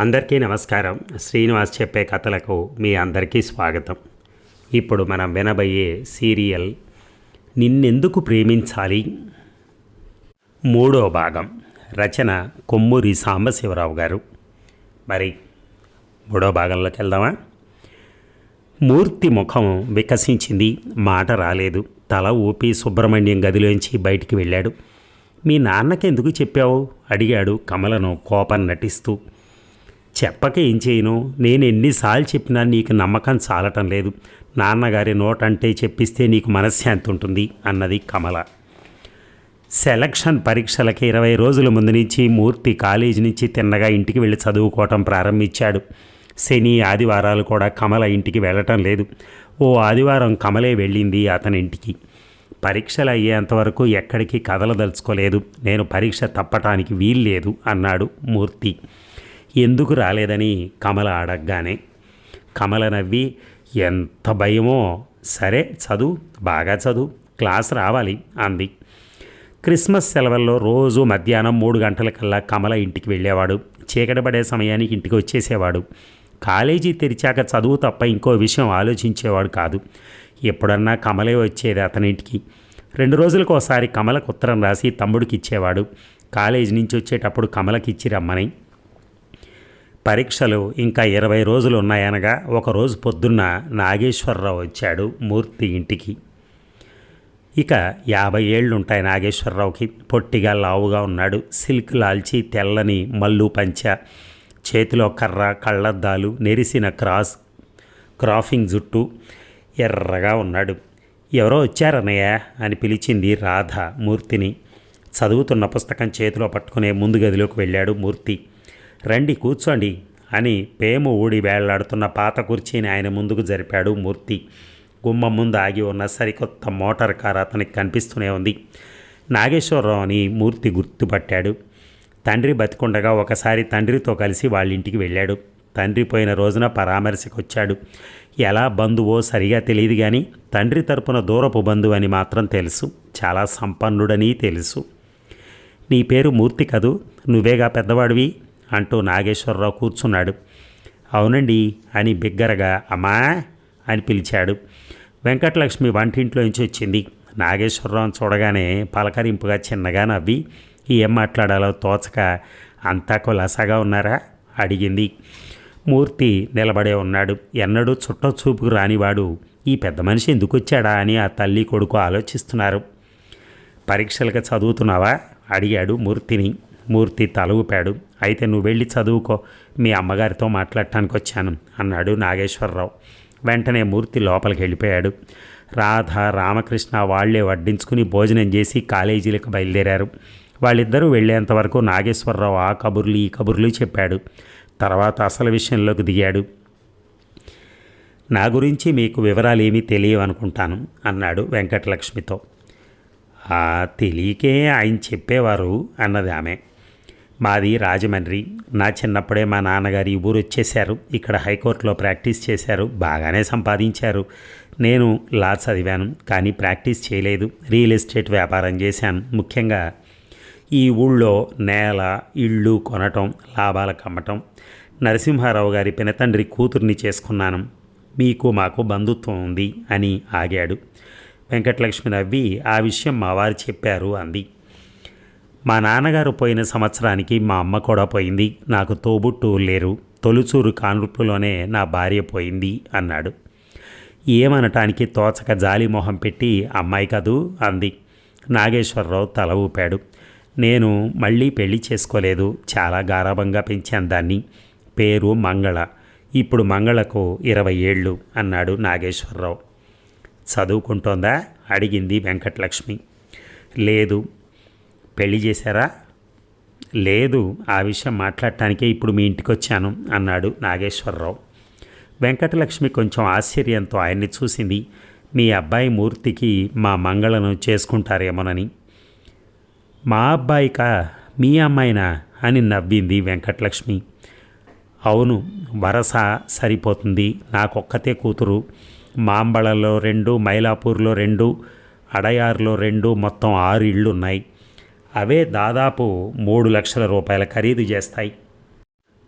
అందరికీ నమస్కారం. శ్రీనివాస్ చెప్పే కథలకు మీ అందరికీ స్వాగతం. ఇప్పుడు మనం వినబోయే సీరియల్ నిన్నెందుకు ప్రేమించాలి? మూడో భాగం. రచన కొమ్మూరి సాంబశివరావు గారు. మరి మూడో భాగంలోకి వెళ్దామా? మూర్తి ముఖం వికసించింది. మాట రాలేదు. తల ఊపి సుబ్రహ్మణ్యం గదిలోంచి బయటికి వెళ్ళాడు. మీ నాన్నకెందుకు చెప్పావు? అడిగాడు కమలను కోపం నటిస్తూ. చెప్పక ఏం చేయను? నేను ఎన్నిసార్లు చెప్పినా నీకు నమ్మకం చాలటం లేదు. నాన్నగారి నోటంటే చెప్పిస్తే నీకు మనశ్శాంతి ఉంటుంది అన్నది కమల. సెలక్షన్ పరీక్షలకి ఇరవై రోజుల ముందు నుంచి మూర్తి కాలేజీ నుంచి తిన్నగా ఇంటికి వెళ్ళి చదువుకోవటం ప్రారంభించాడు. శని ఆదివారాలు కూడా కమల ఇంటికి వెళ్ళటం లేదు. ఓ ఆదివారం కమలే వెళ్ళింది అతని ఇంటికి. పరీక్షలు అయ్యేంతవరకు ఎక్కడికి కదలదలుచుకోలేదు నేను పరీక్ష తప్పటానికి వీల్లేదు అన్నాడు మూర్తి. ఎందుకు రాలేదని కమల అడగగానే. కమల నవ్వి ఎంత భయమో. సరే చదువు. బాగా చదువు. క్లాస్ రావాలి అంది. క్రిస్మస్ సెలవుల్లో రోజు మధ్యాహ్నం మూడు గంటలకల్లా కమల ఇంటికి వెళ్ళేవాడు. చీకటి పడే సమయానికి ఇంటికి వచ్చేసేవాడు. కాలేజీ తెరిచాక చదువు తప్ప ఇంకో విషయం ఆలోచించేవాడు కాదు. ఎప్పుడన్నా కమలే వచ్చేది అతనింటికి రెండు రోజులకు ఒకసారి కమలకు ఉత్తరం రాసి తమ్ముడికి ఇచ్చేవాడు. కాలేజీ నుంచి వచ్చేటప్పుడు కమలకి ఇచ్చి రమ్మని. పరీక్షలు ఇంకా ఇరవై రోజులు ఉన్నాయనగా ఒకరోజు పొద్దున్న నాగేశ్వరరావు వచ్చాడు మూర్తి ఇంటికి. ఇక యాభై ఏళ్ళు ఉంటాయి నాగేశ్వరరావుకి. పొట్టిగా లావుగా ఉన్నాడు. సిల్క్ లాల్చి తెల్లని మల్లు పంచ చేతిలో కర్ర కళ్ళద్దాలు నెరిసిన క్రాస్ క్రాఫింగ్ జుట్టు ఎర్రగా ఉన్నాడు. ఎవరో వచ్చారన్నయ్య అని పిలిచింది రాధ మూర్తిని. చదువుతున్న పుస్తకం చేతిలో పట్టుకునే ముందు గదిలోకి వెళ్ళాడు మూర్తి. రండి కూర్చోండి అని పేము ఊడి వేళ్ళాడుతున్న పాత కుర్చీని ఆయన ముందుకు జరిపాడు మూర్తి. గుమ్మం ముందు ఆగి ఉన్న సరికొత్త మోటార్ కార్ అతనికి కనిపిస్తూనే ఉంది. నాగేశ్వరరావు అని మూర్తి గుర్తుపట్టాడు. తండ్రి బతికుండగా ఒకసారి తండ్రితో కలిసి వాళ్ళ ఇంటికి వెళ్ళాడు. తండ్రి పోయిన రోజున పరామర్శకు వచ్చాడు ఎలా బంధువో సరిగా తెలియదు కానీ తండ్రి తరపున దూరపు బంధువు అని మాత్రం తెలుసు. చాలా సంపన్నుడని తెలుసు. నీ పేరు మూర్తి కదూ? నువ్వేగా పెద్దవాడివి? అంటూ నాగేశ్వరరావు కూర్చున్నాడు. అవునండి అని బిగ్గరగా అమ్మా అని పిలిచాడు. వెంకటలక్ష్మి వంటింట్లోంచి వచ్చింది. నాగేశ్వరరావు చూడగానే పలకరింపుగా చిన్నగా నవ్వి ఏం మాట్లాడాలో తోచక అంతా కులాసాగా ఉన్నారా? అడిగింది. మూర్తి నిలబడే ఉన్నాడు. ఎన్నడూ చుట్ట చూపుకు రానివాడు ఈ పెద్ద మనిషి ఎందుకు వచ్చాడా? అని ఆ తల్లి కొడుకు ఆలోచిస్తున్నారు. పరీక్షలకు చదువుతున్నావా? అడిగాడు మూర్తిని. మూర్తి తల ఊపాడు అయితే నువ్వు వెళ్ళి చదువుకో మీ అమ్మగారితో మాట్లాడటానికి వచ్చాను అన్నాడు నాగేశ్వరరావు. వెంటనే మూర్తి లోపలికి వెళ్ళిపోయాడు. రాధ రామకృష్ణ వాళ్ళే వడ్డించుకుని భోజనం చేసి కాలేజీలకు బయలుదేరారు. వాళ్ళిద్దరూ వెళ్ళేంతవరకు నాగేశ్వరరావు ఆ కబుర్లు ఈ కబుర్లు చెప్పాడు. తర్వాత అసలు విషయంలోకి దిగాడు. నా గురించి మీకు వివరాలు ఏమీ తెలియవనుకుంటాను అన్నాడు వెంకటలక్ష్మితో. తెలియకే ఆయన చెప్పేవారు అన్నది ఆమె. మాది రాజమండ్రి. నా చిన్నప్పుడే మా నాన్నగారు ఈ ఊరు వచ్చేశారు. ఇక్కడ హైకోర్టులో ప్రాక్టీస్ చేశారు. బాగానే సంపాదించారు. నేను లా చదివాను కానీ ప్రాక్టీస్ చేయలేదు. రియల్ ఎస్టేట్ వ్యాపారం చేశాను. ముఖ్యంగా ఈ ఊళ్ళో నేల ఇళ్ళు కొనటం లాభాలకు అమ్మటం నరసింహారావు గారి పినతండ్రి కూతుర్ని చేసుకున్నాను. మీకు మాకు బంధుత్వం ఉంది అని ఆగాడు. వెంకటలక్ష్మి నవ్వి ఆ విషయం మా వారు చెప్పారు అంది. మా నాన్నగారు పోయిన సంవత్సరానికి మా అమ్మ కూడా పోయింది. నాకు తోబుట్టు లేరు. తొలుచూరు కానుపులోనే నా భార్య పోయింది అన్నాడు. ఏమనటానికి తోచక జాలి మొహం పెట్టి అమ్మాయి కదూ అంది. నాగేశ్వరరావు తల ఊపాడు. నేను మళ్ళీ పెళ్ళి చేసుకోలేదు. చాలా గారాభంగా పెంచాను దాన్ని. పేరు మంగళ. ఇప్పుడు మంగళకు ఇరవై ఏళ్ళు అన్నాడు నాగేశ్వరరావు. చదువుకుంటోందా? అడిగింది వెంకటలక్ష్మి. లేదు. పెళ్ళి చేశారా? లేదు ఆ విషయం మాట్లాడటానికే ఇప్పుడు మీ ఇంటికి వచ్చాను అన్నాడు నాగేశ్వరరావు. వెంకటలక్ష్మి కొంచెం ఆశ్చర్యంతో ఆయన్ని చూసింది మీ అబ్బాయి మూర్తికి మా మంగళను చేసుకుంటారేమోనని. మా అబ్బాయిక? మీ అమ్మాయినా? అని నవ్వింది వెంకటలక్ష్మి. అవును వరస సరిపోతుంది నాకొక్కతే కూతురు. మాంబళలో రెండు మైలాపూర్లో రెండు అడయార్లో రెండు మొత్తం ఆరు ఇళ్ళు ఉన్నాయి అవే దాదాపు మూడు లక్షల రూపాయల ఖరీదు చేస్తాయి.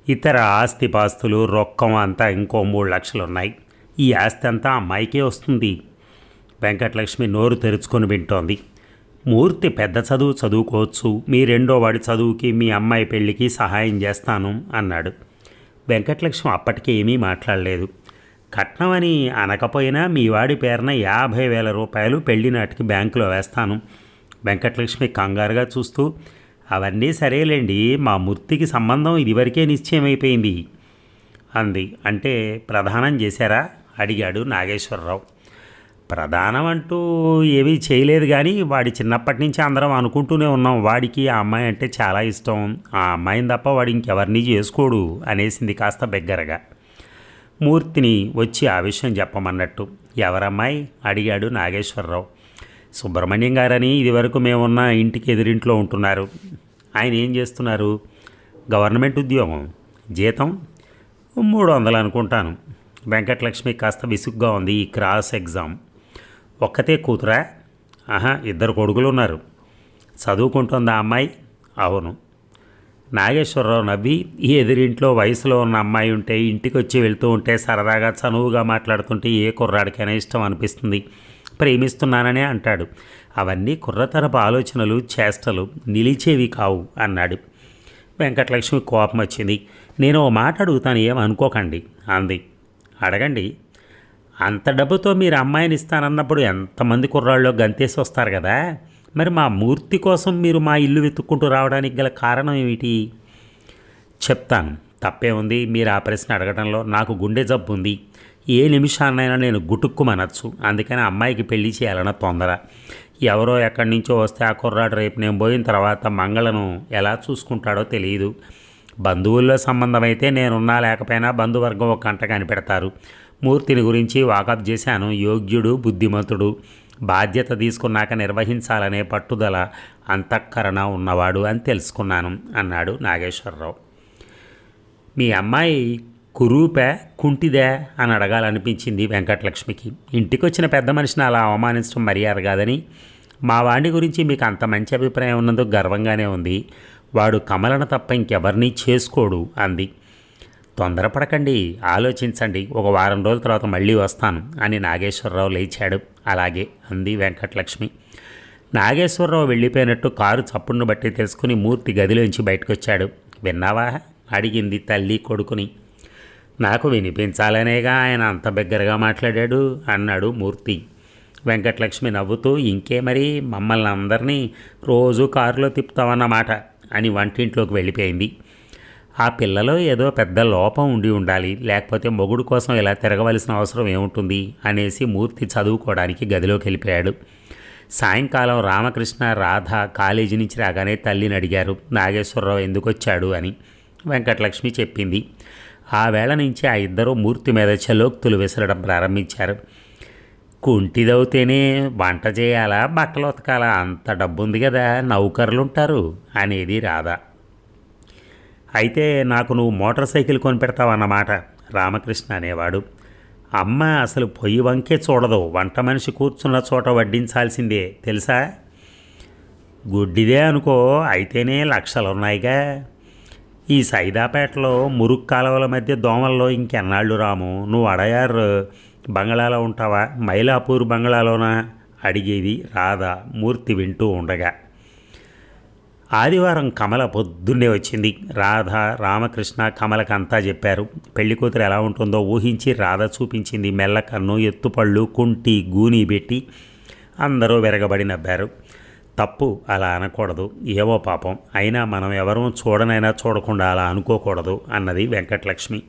ఇతర ఆస్తిపాస్తులు రొక్కం అంతా ఇంకో మూడు లక్షలు ఉన్నాయి ఈ ఆస్తి అంతా అమ్మాయికే వస్తుంది. వెంకటలక్ష్మి నోరు తెరుచుకొని వింటోంది. మూర్తి పెద్ద చదువు చదువుకోవచ్చు. మీ రెండో వాడి చదువుకి మీ అమ్మాయి పెళ్ళికి సహాయం చేస్తాను అన్నాడు. వెంకటలక్ష్మి అప్పటికే ఏమీ మాట్లాడలేదు. కట్నం అని అనకపోయినా మీ వాడి పేరున యాభై వేల రూపాయలు పెళ్ళి నాటికి బ్యాంకులో వేస్తాను. వెంకటలక్ష్మి కంగారుగా చూస్తూ అవన్నీ సరేలేండి మా మూర్తికి సంబంధం ఇదివరకే నిశ్చయమైపోయింది అంది. అంటే ప్రధానం చేశారా? అడిగాడు నాగేశ్వరరావు. ప్రధానం అంటూ ఏమీ చేయలేదు కానీ వాడి చిన్నప్పటి నుంచి అందరం అనుకుంటూనే ఉన్నాం వాడికి ఆ అమ్మాయి అంటే చాలా ఇష్టం. ఆ అమ్మాయిని తప్ప వాడు ఇంకెవరిని చేసుకోడు అనేసింది కాస్త బెగ్గరగా. మూర్తిని వచ్చి ఆ విషయం చెప్పమన్నట్టు. ఎవరమ్మాయి? అడిగాడు నాగేశ్వరరావు. సుబ్రహ్మణ్యం గారని ఇదివరకు మేమున్న ఇంటికి ఎదురింట్లో ఉంటున్నారు. ఆయన ఏం చేస్తున్నారు? గవర్నమెంట్ ఉద్యోగం జీతం మూడు వందలు అనుకుంటాను. వెంకటలక్ష్మి కాస్త విసుగ్గా ఉంది ఈ క్రాస్ ఎగ్జామ్. ఒక్కతే కూతురా? ఆహా ఇద్దరు కొడుకులు ఉన్నారు చదువుకుంటుందా అమ్మాయి? అవును. నాగేశ్వరరావు నవ్వి ఈ ఎదురింట్లో వయసులో ఉన్న అమ్మాయి ఉంటే ఇంటికి వచ్చి వెళ్తూ ఉంటే సరదాగా చనువుగా మాట్లాడుతుంటే ఏ కుర్రాడికైనా ఇష్టం అనిపిస్తుంది. ప్రేమిస్తున్నాననే అంటాడు. అవన్నీ కుర్రతరపు ఆలోచనలు చేష్టలు నిలిచేవి కావు అన్నాడు. వెంకటలక్ష్మి కోపం వచ్చింది. నేను ఓ మాట అడుగుతాను ఏమనుకోకండి అనుకోకండి అంది. అడగండి. అంత డబ్బుతో మీరు అమ్మాయిని ఇస్తానన్నప్పుడు ఎంతమంది కుర్రాళ్ళు గంతేసి వస్తారు కదా. మరి మా మూర్తి కోసం మీరు మా ఇల్లు వెతుక్కుంటూ రావడానికి గల కారణం ఏమిటి? చెప్తాను. తప్పే ఉంది. మీరు ఆ ప్రశ్న అడగడంలో నాకు గుండె జబ్బు ఉంది. ఏ నిమిషాన్నైనా నేను గుటుక్కుమనొచ్చు. అందుకని అమ్మాయికి పెళ్ళి చేయాలన్న తొందర. ఎవరో ఎక్కడి నుంచో వస్తే ఆ కుర్రాడు రేపు నేను పోయిన తర్వాత మంగళను ఎలా చూసుకుంటాడో తెలియదు బంధువుల్లో సంబంధం అయితే నేనున్నా లేకపోయినా బంధువర్గం ఒక గంట కనిపెడతారు. మూర్తిని గురించి వాకప్ చేశాను. యోగ్యుడు బుద్ధిమంతుడు. బాధ్యత తీసుకున్నాక నిర్వహించాలనే పట్టుదల అంతఃకరణ ఉన్నవాడు అని తెలుసుకున్నాను అన్నాడు నాగేశ్వరరావు. మీ అమ్మాయి కురూపే కుంటిదే అని అడగాలనిపించింది వెంకటలక్ష్మికి. ఇంటికొచ్చిన పెద్ద మనిషిని అలా అవమానించడం మర్యాద కాదని. మా వాణ్ణి గురించి మీకు అంత మంచి అభిప్రాయం ఉన్నందుకు గర్వంగానే ఉంది. వాడు కమలను తప్ప ఇంకెవరినీ చేసుకోడు అంది. తొందరపడకండి ఆలోచించండి ఒక వారం రోజుల తర్వాత మళ్ళీ వస్తాను అని నాగేశ్వరరావు లేచాడు. అలాగే అంది వెంకటలక్ష్మి. నాగేశ్వరరావు వెళ్ళిపోయినట్టు కారు చప్పుడును బట్టి తెలుసుకుని మూర్తి గదిలోంచి బయటకొచ్చాడు. విన్నావా? అడిగింది తల్లి కొడుకుని. నాకు వినిపించాలనేగా ఆయన అంత బిగ్గరగా మాట్లాడాడు అన్నాడు మూర్తి. వెంకటలక్ష్మి నవ్వుతూ ఇంకే మరి మమ్మల్ని అందరినీ రోజు కారులో తిప్పుతామన్నమాట అని వంటింట్లోకి వెళ్ళిపోయింది. ఆ పిల్లలో ఏదో పెద్ద లోపం ఉండి ఉండాలి లేకపోతే మొగుడు కోసం ఇలా తిరగవలసిన అవసరం ఏముంటుంది అనేసి మూర్తి చదువుకోవడానికి గదిలోకి వెళ్ళిపోయాడు. సాయంకాలం రామకృష్ణ రాధ కాలేజీ నుంచి రాగానే తల్లిని అడిగారు నాగేశ్వరరావు ఎందుకు వచ్చాడు అని. వెంకటలక్ష్మి చెప్పింది ఆ వేళ నుంచి ఆ ఇద్దరు మూర్తి మీద చలోక్తులు విసరడం ప్రారంభించారు. కుంటిదవుతేనే వంట చేయాలా బట్టలు ఉతకాలా అంత డబ్బు ఉంది కదా నౌకర్లుంటారు అనేది రాధ. అయితే నాకు నువ్వు మోటార్ సైకిల్ కొనిపెడతావన్నమాట రామకృష్ణ అనేవాడు. అమ్మ అసలు పొయ్యి వంకే చూడదు వంట మనిషి కూర్చున్న చోట వడ్డించాల్సిందే తెలుసా? గుడ్డిదే అనుకో అయితేనే లక్షలున్నాయిగా. ఈ సైదాపేటలో మురుగు కాలువల మధ్య దోమల్లో ఇంకెన్నాళ్ళు రాము? నువ్వు అడయార్ బంగళాలో ఉంటావా? మైలాపూర్ బంగళాలోనా అడిగేది రాధ మూర్తి వింటూ ఉండగా. ఆదివారం కమల పొద్దున్నే వచ్చింది. రాధ రామకృష్ణ కమలకంతా అంతా చెప్పారు పెళ్ళికూతురు ఎలా ఉంటుందో ఊహించి రాధ చూపించింది. మెల్లకన్ను ఎత్తుపళ్ళు కుంటి గూని పెట్టి అందరూ విరగబడి నవ్వారు. తప్పు అలా అనకూడదు. ఏవో పాపం. అయినా మనం ఎవరూ చూడనైనా చూడకుండా అలా అనుకోకూడదు అన్నది వెంకటలక్ష్మి.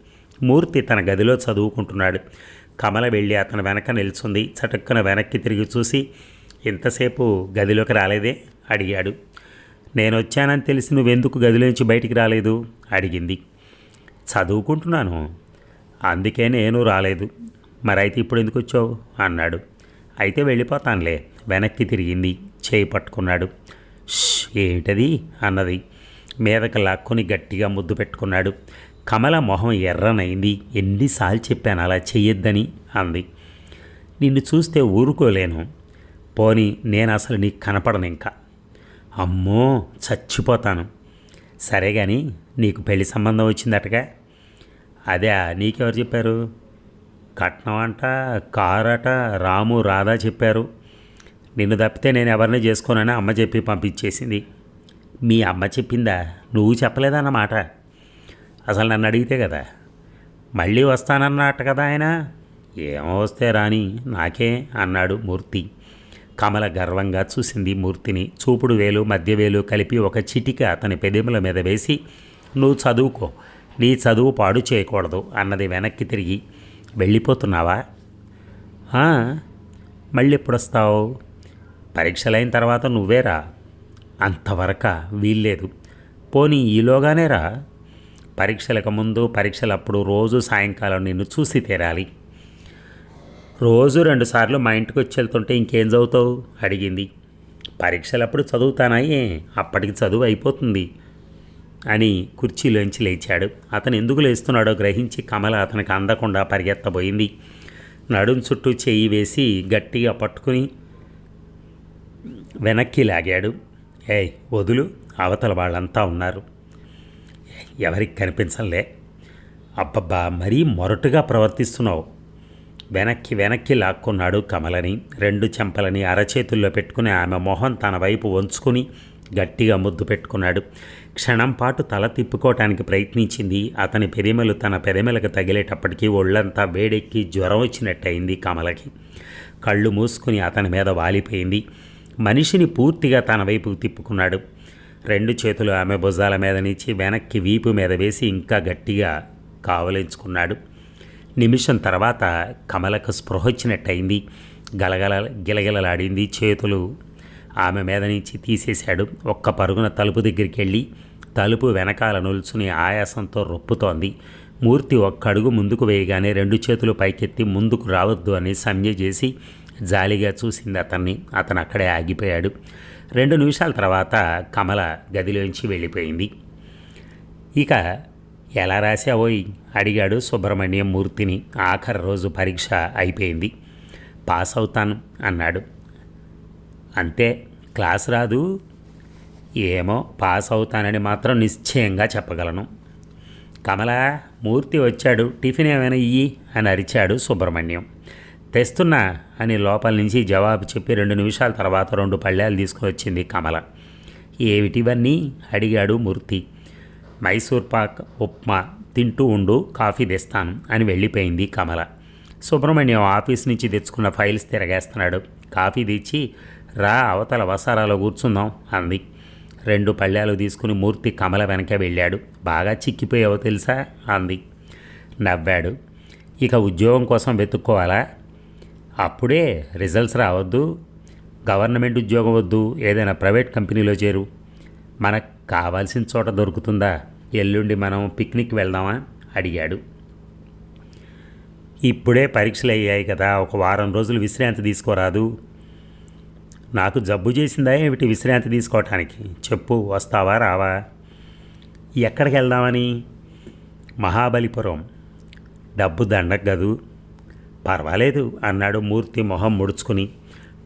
మూర్తి తన గదిలో చదువుకుంటున్నాడు. కమల వెళ్ళి అతను వెనక నిల్చుంది. చటుక్కున వెనక్కి తిరిగి చూసి ఇంతసేపు గదిలోకి రాలేదే? అడిగాడు. నేను వచ్చానని తెలిసి నువ్వెందుకు గదిలోంచి బయటికి రాలేదు? అడిగింది. చదువుకుంటున్నాను. అందుకే నేను రాలేదు. మరైతే ఇప్పుడు ఎందుకు వచ్చావు? అన్నాడు. అయితే వెళ్ళిపోతానులే. వెనక్కి తిరిగింది. చేయి పట్టుకున్నాడు. "ష్, ఏమిటది? అన్నది. మీదకి లాక్కొని గట్టిగా ముద్దు పెట్టుకున్నాడు. కమల మొహం ఎర్రనైంది. ఎన్నిసార్లు చెప్పాను అలా చెయ్యొద్దని అంది. నిన్ను చూస్తే ఊరుకోలేను. పోని నేను అసలు నీకు కనపడను ఇంకా అమ్మో చచ్చిపోతాను. సరే కానీ నీకు పెళ్ళి సంబంధం వచ్చిందటగా? అదే నీకెవరు చెప్పారు? కట్నం అంట కారట రాము రాధా చెప్పారు. నిన్ను తప్పితే నేను ఎవరిని చేసుకోనని అమ్మ చెప్పి పంపించేసింది. మీ అమ్మ చెప్పిందా? నువ్వు చెప్పలేదన్నమాట. అసలు నన్ను అడిగితే కదా. మళ్ళీ వస్తానన్నట్టు కదా ఆయన. ఏమో వస్తే రాని నాకే అన్నాడు మూర్తి. కమల గర్వంగా చూసింది మూర్తిని. చూపుడు వేలు మధ్య వేలు కలిపి ఒక చిటిక అతని పెదముల మీద వేసి నువ్వు చదువుకో. నీ చదువు పాడు చేయకూడదు అన్నది వెనక్కి తిరిగి వెళ్ళిపోతున్నావా? మళ్ళీ ఎప్పుడు వస్తావు పరీక్షలైన తర్వాత నువ్వేరా? అంతవరక వీల్లేదు. పోనీ ఈలోగానే రా. పరీక్షలకు ముందు పరీక్షలప్పుడు రోజు సాయంకాలం నిన్ను చూసి తీరాలి. రోజు రెండుసార్లు మా ఇంటికి వచ్చి వెళ్తుంటే ఇంకేం చదువుతావు? అడిగింది. పరీక్షలప్పుడు చదువుతానాయే అప్పటికి చదువు అయిపోతుంది అని కుర్చీలోంచి లేచాడు. అతను ఎందుకు లేస్తున్నాడో గ్రహించి కమల అతనికి అందకుండా పరిగెత్తబోయింది. నడుం చుట్టూ చెయ్యి వేసి గట్టిగా పట్టుకుని వెనక్కి లాగాడు. ఏయ్ వదులు అవతల వాళ్ళంతా ఉన్నారు. ఎవరికి కనిపించలే. అబ్బబ్బా మరీ మొరటుగా ప్రవర్తిస్తున్నావు. వెనక్కి వెనక్కి లాక్కున్నాడు కమలని. రెండు చెంపలని అరచేతుల్లో పెట్టుకుని ఆమె మొహం తన వైపు వంచుకుని గట్టిగా ముద్దు పెట్టుకున్నాడు. క్షణం పాటు తల తిప్పుకోవటానికి ప్రయత్నించింది. అతని పెరిమెలు తన పెరిమెలకు తగిలేటప్పటికీ ఒళ్ళంతా వేడెక్కి జ్వరం వచ్చినట్టయింది కమలకి. కళ్ళు మూసుకుని అతని మీద వాలిపోయింది. మనిషిని పూర్తిగా తన వైపుకు తిప్పుకున్నాడు. రెండు చేతులు ఆమె భుజాల మీద నుంచి వెనక్కి వీపు మీద వేసి ఇంకా గట్టిగా కావలించుకున్నాడు. నిమిషం తర్వాత కమలకు స్పృహొచ్చినట్టయింది గలగల గిలగిలలాడింది. చేతులు ఆమె మీద నుంచి తీసేశాడు. ఒక్క పరుగున తలుపు దగ్గరికి వెళ్ళి తలుపు వెనకాల నిల్చుని ఆయాసంతో రొప్పుతోంది. మూర్తి ఒక్క అడుగు ముందుకు వేయగానే రెండు చేతులు పైకెత్తి ముందుకు రావద్దు అని సంజ్ఞ చేసి జాలిగా చూసింది అతన్ని. అతను అక్కడే ఆగిపోయాడు. రెండు నిమిషాల తర్వాత కమల గదిలోంచి వెళ్ళిపోయింది. ఇక ఎలా రాశావోయ్? అడిగాడు సుబ్రహ్మణ్యం మూర్తిని. ఆఖరి రోజు పరీక్ష అయిపోయింది. పాస్ అవుతాను అన్నాడు. అంతే క్లాస్ రాదు. ఏమో పాస్ అవుతానని మాత్రం నిశ్చయంగా చెప్పగలను. కమల మూర్తి వచ్చాడు. టిఫిన్ ఏమైనా ఇయ్యి అని అరిచాడు సుబ్రహ్మణ్యం. తెస్తున్నా అని లోపల నుంచి జవాబు చెప్పి రెండు నిమిషాల తర్వాత రెండు పళ్ళాలు తీసుకుని వచ్చింది కమల. ఏమిటివన్నీ? అడిగాడు మూర్తి. మైసూర్ పాక్ ఉప్మా. తింటూ ఉండు కాఫీ తెస్తాను అని వెళ్ళిపోయింది కమల. సుబ్రహ్మణ్యం ఆఫీస్ నుంచి తెచ్చుకున్న ఫైల్స్ తిరగేస్తున్నాడు. కాఫీ తెచ్చి రా అవతల వసారాలో కూర్చుందాం అంది. రెండు పళ్ళాలు తీసుకుని మూర్తి కమల వెనక వెళ్ళాడు. బాగా చిక్కిపోయావో తెలుసా? అంది. నవ్వాడు. ఇక ఉద్యోగం కోసం వెతుక్కోవాలా? అప్పుడే రిజల్ట్స్ రావద్దు. గవర్నమెంట్ ఉద్యోగం వద్దు. ఏదైనా ప్రైవేట్ కంపెనీలో చేరు. మనకు కావాల్సిన చోట దొరుకుతుందా? ఎల్లుండి మనం పిక్నిక్ వెళ్దామా? అడిగాడు. ఇప్పుడే పరీక్షలు అయ్యాయి కదా. ఒక వారం రోజులు విశ్రాంతి తీసుకోరాదు. నాకు జబ్బు చేసిందా ఏమిటి విశ్రాంతి తీసుకోవటానికి? చెప్పు వస్తావా రావా? ఎక్కడికి వెళ్దామని? మహాబలిపురం. డబ్బు దండగదు పర్వాలేదు అన్నాడు మూర్తి మొహం ముడుచుకుని.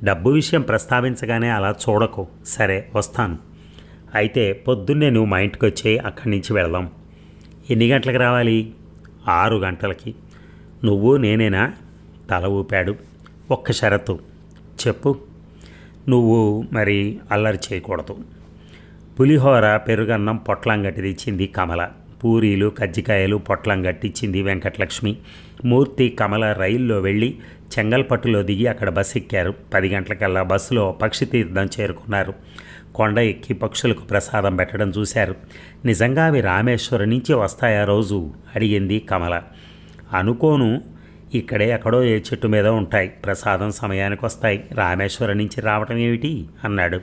డబ్బు విషయం ప్రస్తావించగానే అలా చూడకు. సరే వస్తాను. అయితే పొద్దున్నే నువ్వు మా ఇంటికి వచ్చే అక్కడి నుంచి వెళ్దాం. ఎన్ని గంటలకు రావాలి? ఆరు గంటలకి. నువ్వు నేనేనా? తల ఊపాడు. ఒక్క షరతు. చెప్పు. నువ్వు మరి అల్లరి చేయకూడదు. పులిహోర పెరుగన్నం పొట్లం గట్టి తెచ్చింది కమల. పూరీలు కజ్జికాయలు పొట్లం గట్టించింది వెంకటలక్ష్మి. మూర్తి కమల రైల్లో వెళ్ళి చెంగల్పట్టులో దిగి అక్కడ బస్సు ఎక్కారు పది గంటలకల్లా బస్సులో పక్షి తీర్థం చేరుకున్నారు. కొండ ఎక్కి పక్షులకు ప్రసాదం పెట్టడం చూశారు. నిజంగా అవి రామేశ్వరం నుంచి వస్తాయా రోజు? అడిగింది కమల. అనుకోను. ఇక్కడే ఎక్కడో ఏ చెట్టు మీద ఉంటాయి. ప్రసాదం సమయానికి వస్తాయి రామేశ్వరం నుంచి రావటం ఏమిటి? అన్నాడు.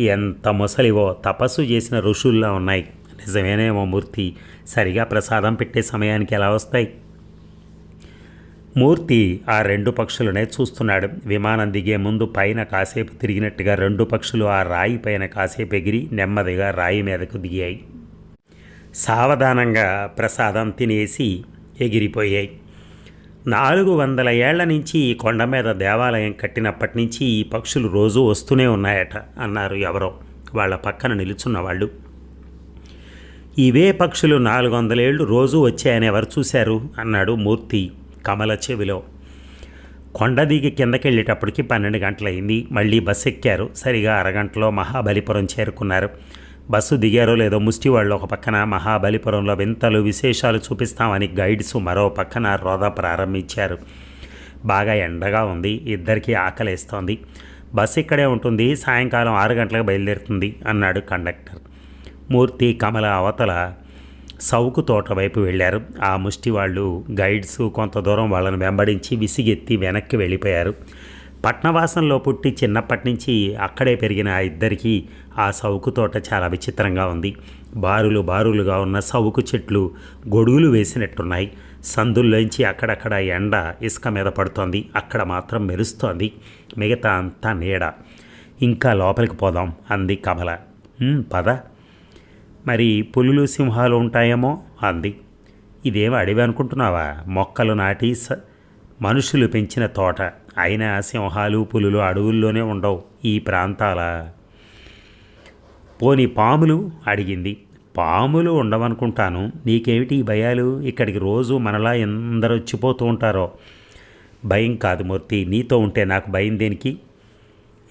ఎంత ముసలివో తపస్సు చేసిన ఋషుల్లా ఉన్నాయి. నిజమేనేమో మూర్తి? సరిగా ప్రసాదం పెట్టే సమయానికి ఎలా వస్తాయి? మూర్తి ఆ రెండు పక్షులనే చూస్తున్నాడు. విమానం దిగే ముందు పైన కాసేపు తిరిగినట్టుగా రెండు పక్షులు ఆ రాయి పైన కాసేపు ఎగిరి నెమ్మదిగా రాయి మీదకు దిగాయి. సావధానంగా ప్రసాదం తినేసి ఎగిరిపోయాయి. నాలుగు వందల ఏళ్ళ నుంచి ఈ కొండ మీద దేవాలయం కట్టినప్పటి నుంచి ఈ పక్షులు రోజూ వస్తూనే ఉన్నాయట అన్నారు ఎవరో. వాళ్ళ పక్కన నిలుచున్న వాళ్ళు. ఇవే పక్షులు నాలుగు వందలేళ్ళు రోజూ వచ్చాయని ఎవరు చూశారు అన్నాడు మూర్తి కమల చెవిలో. కొండ దిగి కిందకెళ్ళేటప్పటికి పన్నెండు గంటలైంది మళ్ళీ బస్సు ఎక్కారు సరిగా అరగంటలో మహాబలిపురం చేరుకున్నారు. బస్సు దిగారో లేదో ముష్టి వాళ్ళు ఒక పక్కన మహాబలిపురంలో వింతలు విశేషాలు చూపిస్తామని గైడ్స్ మరో పక్కన రోద ప్రారంభించారు. బాగా ఎండగా ఉంది. ఇద్దరికీ ఆకలేస్తోంది. బస్సు ఇక్కడే ఉంటుంది. సాయంకాలం ఆరు గంటలకు బయలుదేరుతుంది అన్నాడు కండక్టర్. మూర్తి కమల అవతల సౌకు తోట వైపు వెళ్ళారు. ఆ ముష్టి వాళ్ళు గైడ్స్ కొంత దూరం వాళ్ళని వెంబడించి విసిగెత్తి వెనక్కి వెళ్ళిపోయారు. పట్నవాసంలో పుట్టి చిన్నప్పటి నుంచి అక్కడే పెరిగిన ఆ ఇద్దరికీ ఆ సౌకు తోట చాలా విచిత్రంగా ఉంది. బారులు బారులుగా ఉన్న సౌకు చెట్లు గొడుగులు వేసినట్టున్నాయి. సందుల్లోంచి అక్కడక్కడ ఎండ ఇసుక మీద పడుతోంది. అక్కడ మాత్రం మెరుస్తోంది. మిగతా అంతా నీడ. ఇంకా లోపలికి పోదాం అంది కమల. పద. మరి పులులు సింహాలు ఉంటాయేమో అంది. ఇదేం అడవి అనుకుంటున్నావా? మొక్కలు నాటి స మనుషులు పెంచిన తోట. అయినా సింహాలు పులులు అడవుల్లోనే ఉండవు ఈ ప్రాంతాల. పోని పాములు? అడిగింది. పాములు ఉండవనుకుంటాను. నీకేమిటి ఈ భయాలు? ఇక్కడికి రోజు మనలా ఎందరొచ్చిపోతూ ఉంటారో? భయం కాదు మూర్తి. నీతో ఉంటే నాకు భయం దేనికి?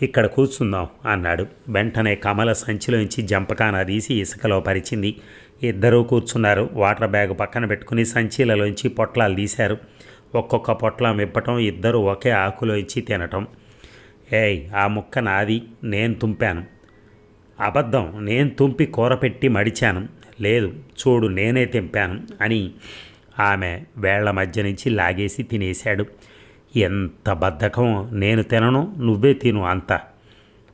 ఇక్కడ కూర్చుందాం అన్నాడు. వెంటనే కమల సంచిలోంచి జంపకాన తీసి ఇసుకలో పరిచింది. ఇద్దరూ కూర్చున్నారు. వాటర్ బ్యాగ్ పక్కన పెట్టుకుని సంచీలలోంచి పొట్లాలు తీశారు. ఒక్కొక్క పొట్లం విప్పటం ఇద్దరు ఒకే ఆకులోంచి తినటం. ఏయ్ ఆ ముక్క నాది. నేను తుంపాను. అబద్ధం. నేను తుంపి కూర పెట్టి మడిచాను. లేదు చూడు నేనే తెంపాను అని ఆమె వేళ్ళ మధ్య నుంచి లాగేసి తినేశాడు. ఎంత బద్ధకం నేను తినను నువ్వే తిను అంత.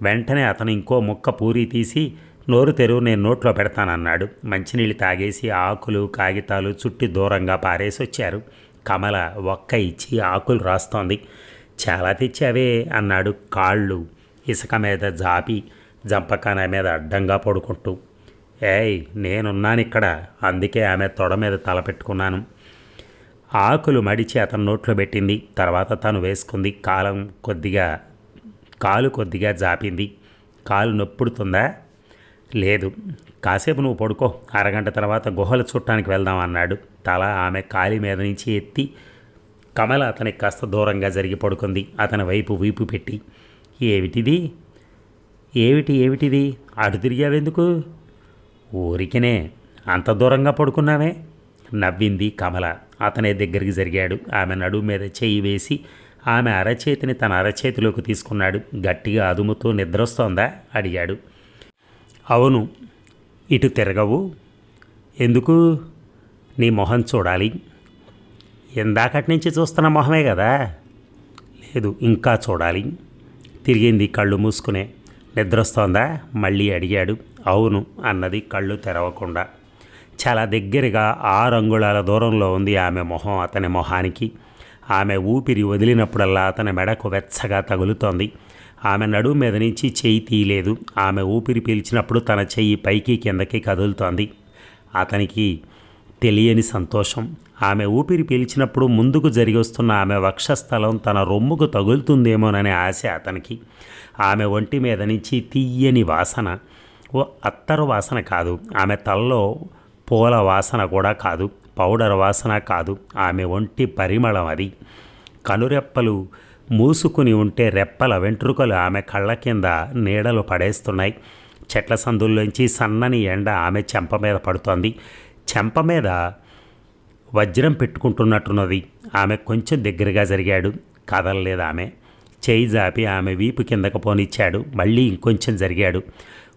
వెంటనే అతను ఇంకో ముక్క పూరి తీసి నోరు తెరువు నేను నోట్లో పెడతానన్నాడు. మంచినీళ్ళు తాగేసి ఆకులు కాగితాలు చుట్టి దూరంగా పారేసి వచ్చారు. కమల ఒక్క ఇచ్చి ఆకులు రాస్తోంది. చాలా తెచ్చావే అన్నాడు కాళ్ళు ఇసుక మీద జాపి జంపకాన మీద అడ్డంగా పడుకుంటూ. ఏయ్ నేనున్నాను ఇక్కడ అందుకే ఆమె తొడ మీద తల పెట్టుకున్నాను. ఆకులు మడిచి అతను నోట్లో పెట్టింది. తర్వాత తను వేసుకుంది. కాలం కొద్దిగా కాలు కొద్దిగా జాపింది. కాలు నొప్పుడుతుందా? లేదు. కాసేపు నువ్వు పడుకో. అరగంట తర్వాత గుహలు చుట్టానికి వెళ్దాం అన్నాడు. తల ఆమె కాలి మీద నుంచి ఎత్తి కమల అతనికి కాస్త దూరంగా జరిగి పడుకుంది. అతని వైపు వీపు పెట్టి ఏమిటిది? ఏమిటి ఏమిటిది? అటు తిరిగావెందుకు? ఊరికినే అంత దూరంగా పడుకున్నావే? నవ్వింది కమల. అతనే దగ్గరికి జరిగాడు. ఆమె నడుము మీద చెయ్యి వేసి ఆమె అరచేతిని తన అరచేతిలోకి తీసుకున్నాడు. గట్టిగా అదుముతూ నిద్రొస్తోందా? అడిగాడు. అవును ఇటు తిరగవు. ఎందుకు? నీ మొహం చూడాలి. ఇందాకటి నుంచి చూస్తున్న మొహమే కదా. లేదు ఇంకా చూడాలి. తిరిగింది కళ్ళు మూసుకునే. నిద్రొస్తోందా? మళ్ళీ అడిగాడు. అవును అన్నది కళ్ళు తెరవకుండా. చాలా దగ్గరగా ఆరు అంగుళాల దూరంలో ఉంది ఆమె మొహం అతని మొహానికి. ఆమె ఊపిరి వదిలినప్పుడల్లా అతని మెడకు వెచ్చగా తగులుతోంది. ఆమె నడుము మీద నుంచి చెయ్యి తీయలేదు. ఆమె ఊపిరి పీల్చినప్పుడు తన చెయ్యి పైకి కిందకి కదులుతోంది. అతనికి తెలియని సంతోషం. ఆమె ఊపిరి పీల్చినప్పుడు ముందుకు జరిగి వస్తున్న ఆమె వక్షస్థలం తన రొమ్ముకు తగులుతుందేమోననే ఆశ అతనికి. ఆమె ఒంటి మీద నుంచి తీయని వాసన. ఓ అత్తరు వాసన కాదు. ఆమె తలలో పూల వాసన కూడా కాదు పౌడర్ వాసన కాదు. ఆమె ఒంటి పరిమళం అది. కనురెప్పలు మూసుకుని ఉంటే రెప్పల వెంట్రుకలు ఆమె కళ్ళ కింద నీడలు పడేస్తున్నాయి. చెట్ల సందుల్లోంచి సన్నని ఎండ ఆమె చెంప మీద పడుతోంది. చెంప మీద వజ్రం పెట్టుకుంటున్నట్టున్నది. ఆమె కొంచెం దగ్గరగా జరిగాడు. కదలలేదు ఆమె. చేయి జాపి ఆమె వీపు కిందకు పోనిచ్చాడు. మళ్ళీ ఇంకొంచెం జరిగాడు.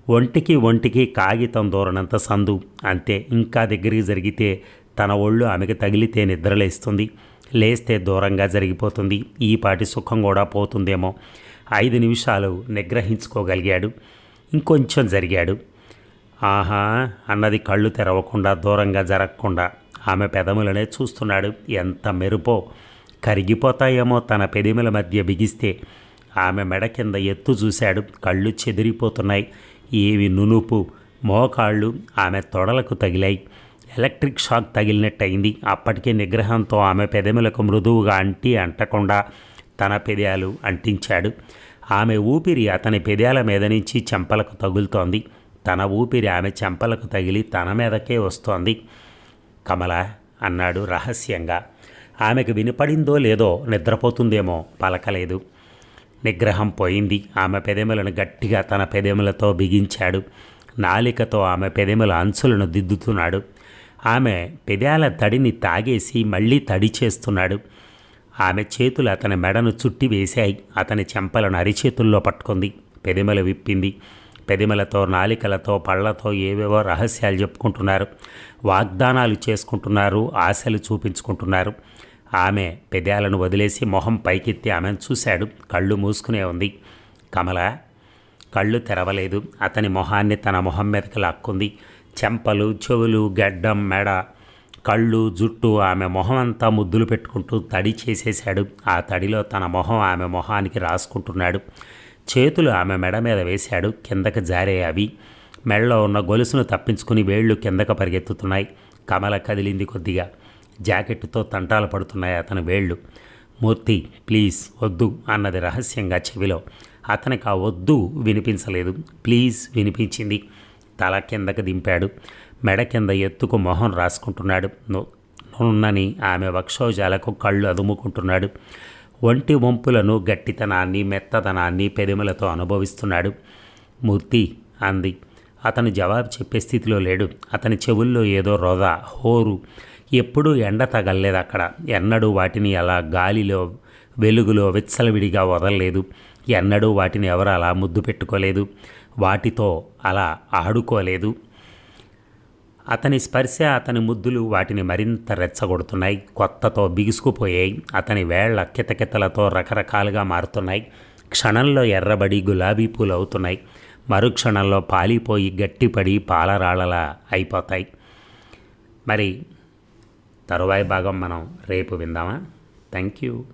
ఒంటికి ఒంటికి కాగితం దూరనంత సందు. అంతే ఇంకా దగ్గరికి జరిగితే తన ఒళ్ళు ఆమెకు తగిలితే నిద్రలేస్తుంది లేస్తే దూరంగా జరిగిపోతుంది. ఈ పాటి సుఖం కూడా పోతుందేమో. ఐదు నిమిషాలు నిగ్రహించుకోగలిగాడు. ఇంకొంచెం జరిగాడు. ఆహా అన్నది కళ్ళు తెరవకుండా దూరంగా జరగకుండా ఆమె పెదములనే చూస్తున్నాడు. ఎంత మెరుపో. కరిగిపోతాయేమో తన పెదిమల మధ్య బిగిస్తే. ఆమె మెడ కింద ఎత్తు చూశాడు. కళ్ళు చెదిరిపోతున్నాయి. ఏవి నునుపు మోకాళ్ళు ఆమె తొడలకు తగిలాయి. ఎలక్ట్రిక్ షాక్ తగిలినట్టయింది. అప్పటికే నిగ్రహంతో ఆమె పెదములకు మృదువుగా అంటి అంటకుండా తన పెదయాలు అంటించాడు. ఆమె ఊపిరి అతని పెదయాల మీద నుంచి చెంపలకు తగులుతోంది. తన ఊపిరి ఆమె చెంపలకు తగిలి తన మీదకే వస్తోంది. కమల అన్నాడు రహస్యంగా. ఆమెకు వినపడిందో లేదో నిద్రపోతుందేమో పలకలేదు. నిగ్రహం పోయింది. ఆమె పెదెమలను గట్టిగా తన పెదెమలతో బిగించాడు. నాలికతో ఆమె పెదెమల అంచులను దిద్దుతున్నాడు. ఆమె పెదాల తడిని తాగేసి మళ్ళీ తడి చేస్తున్నాడు. ఆమె చేతులు అతని మెడను చుట్టి వేశాయి. అతని చెంపలను అరిచేతుల్లో పట్టుకుంది. పెదిమల విప్పింది. పెదిమలతో నాలికలతో పళ్ళతో ఏవేవో రహస్యాలు చెప్పుకుంటున్నారు. వాగ్దానాలు చేసుకుంటున్నారు. ఆశలు చూపించుకుంటున్నారు. ఆమె పెదాలను వదిలేసి మొహం పైకెత్తి ఆమెను చూశాడు. కళ్ళు మూసుకునే ఉంది. కమల కళ్ళు తెరవలేదు. అతని మొహాన్ని తన మొహం మీదకి లాక్కుంది. చెంపలు చెవులు గడ్డం మెడ కళ్ళు జుట్టు ఆమె మొహం అంతా ముద్దులు పెట్టుకుంటూ తడి చేసేశాడు. ఆ తడిలో తన మొహం ఆమె మొహానికి రాసుకుంటున్నాడు. చేతులు ఆమె మెడ మీద వేశాడు. కిందకి జారే అవి. మెడలో ఉన్న గొలుసును తప్పించుకుని వేళ్ళు కిందకు పరిగెత్తుతున్నాయి. కమల కదిలింది కొద్దిగా. జాకెట్తో తంటాలు పడుతున్నాయి అతని వేళ్ళు. మూర్తి ప్లీజ్ వద్దు అన్నది రహస్యంగా చెవిలో. అతనికి ఆ వద్దు వినిపించలేదు. ప్లీజ్ వినిపించింది. తల కిందకి దింపాడు. మెడ కింద ఎత్తుకు మొహం రాసుకుంటున్నాడు. నున్నని ఆమె వక్షోజాలకు కళ్ళు అదుముకుంటున్నాడు. ఒంటి వంపులను గట్టితనాన్ని మెత్తదనాన్ని పెదిమలతో అనుభవిస్తున్నాడు. మూర్తి అంది. అతను జవాబు చెప్పే స్థితిలో లేడు. అతని చెవుల్లో ఏదో రొద హోరు ఎప్పుడూ ఎండ తగలలేదు అక్కడ. ఎన్నడూ వాటిని అలా గాలిలో వెలుగులో విచ్చలవిడిగా వదలలేదు. ఎన్నడూ వాటిని ఎవరు అలా ముద్దు పెట్టుకోలేదు. వాటితో అలా ఆడుకోలేదు. అతని స్పర్శ అతని ముద్దులు వాటిని మరింత రెచ్చగొడుతున్నాయి. కొత్తతో బిగుసుకుపోయాయి. అతని వేళ్ళ కితకితలతో రకరకాలుగా మారుతున్నాయి. క్షణంలో ఎర్రబడి గులాబీ పూలు అవుతున్నాయి మరుక్షణంలో పాలిపోయి గట్టిపడి పాలరాళ్ళలా అయిపోతాయి. మరి తరువాయి భాగం మనం రేపు విందామా? Thank you